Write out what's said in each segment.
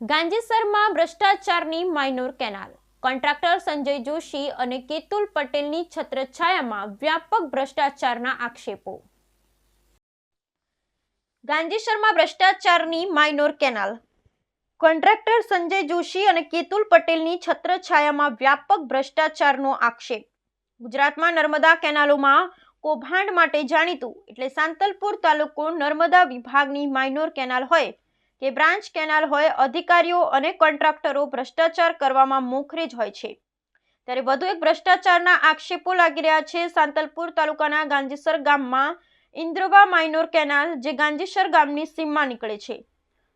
ગાંધીસરમાં ભ્રષ્ટાચારની minor canal. Contractor Sanjay Joshi અને કેતુલ પટેલની છત્રછાયામાં વ્યાપક ભ્રષ્ટાચારના આક્ષેપો. ગાંધીસરમાં ભ્રષ્ટાચારની minor canal. Contractor Sanjay Joshi અને કેતુલ પટેલની છત્રછાયામાં વ્યાપક ભ્રષ્ટાચારનો આક્ષેપ. ગુજરાતમાં નર્મદા કેનાલોમાં કૌભાંડ માટે જાણીતું એટલે સાંતલપુર તાલુકો નર્મદા વિભાગની માઇનોર કેનાલ હોય કે બ્રાન્ચ કેનાલ હોય, અધિકારીઓ અને કોન્ટ્રાક્ટરો ભ્રષ્ટાચાર કરવામાં મોખરે જ હોય છે. ત્યારે વધુ એક ભ્રષ્ટાચારના આક્ષેપો લાગી રહ્યા છે સાંતલપુર તાલુકાના ગાંધીસર ગામમાં ઇન્દ્રવા માઇનોર કેનાલ, જે ગાંધીસર ગામની સીમમાં નીકળે છે.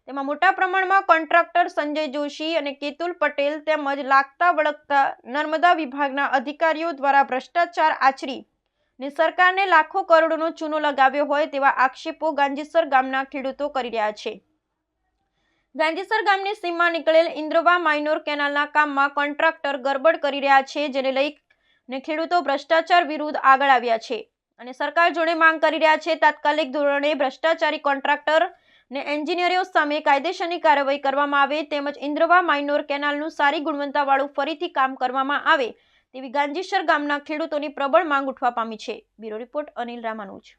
તેમાં મોટા પ્રમાણમાં કોન્ટ્રાક્ટર સંજય જોશી અને કેતુલ પટેલ તેમજ લાગતા વળગતા નર્મદા વિભાગના અધિકારીઓ દ્વારા ભ્રષ્ટાચાર આચરી ને સરકારને લાખો કરોડોનો ચૂનો લગાવ્યો હોય તેવા આક્ષેપો ગાંધીસર ગામના ખેડૂતો કરી રહ્યા છે. ગાંધીસર ગામની સીમમાં નીકળેલ ઇન્દ્રવા માઇનોર કેનાલના કામમાં કોન્ટ્રાક્ટર ગરબડ કરી રહ્યા છે, જેને લઈને ખેડૂતો ભ્રષ્ટાચાર વિરુદ્ધ આગળ આવ્યા છે. અને સરકાર જોડે માંગ કરી રહ્યા છે, તાત્કાલિક ધોરણે ભ્રષ્ટાચારી કોન્ટ્રાક્ટર ને એન્જિનિયરો સામે કાયદેસરની કાર્યવાહી કરવામાં આવે તેમજ ઇન્દ્રવા માઇનોર કેનાલનું સારી ગુણવત્તાવાળું ફરીથી કામ કરવામાં આવે તેવી ગાંધીસર ગામના ખેડૂતોની પ્રબળ માંગ ઉઠવા પામી છે. Bureau report Anil Ramanuj.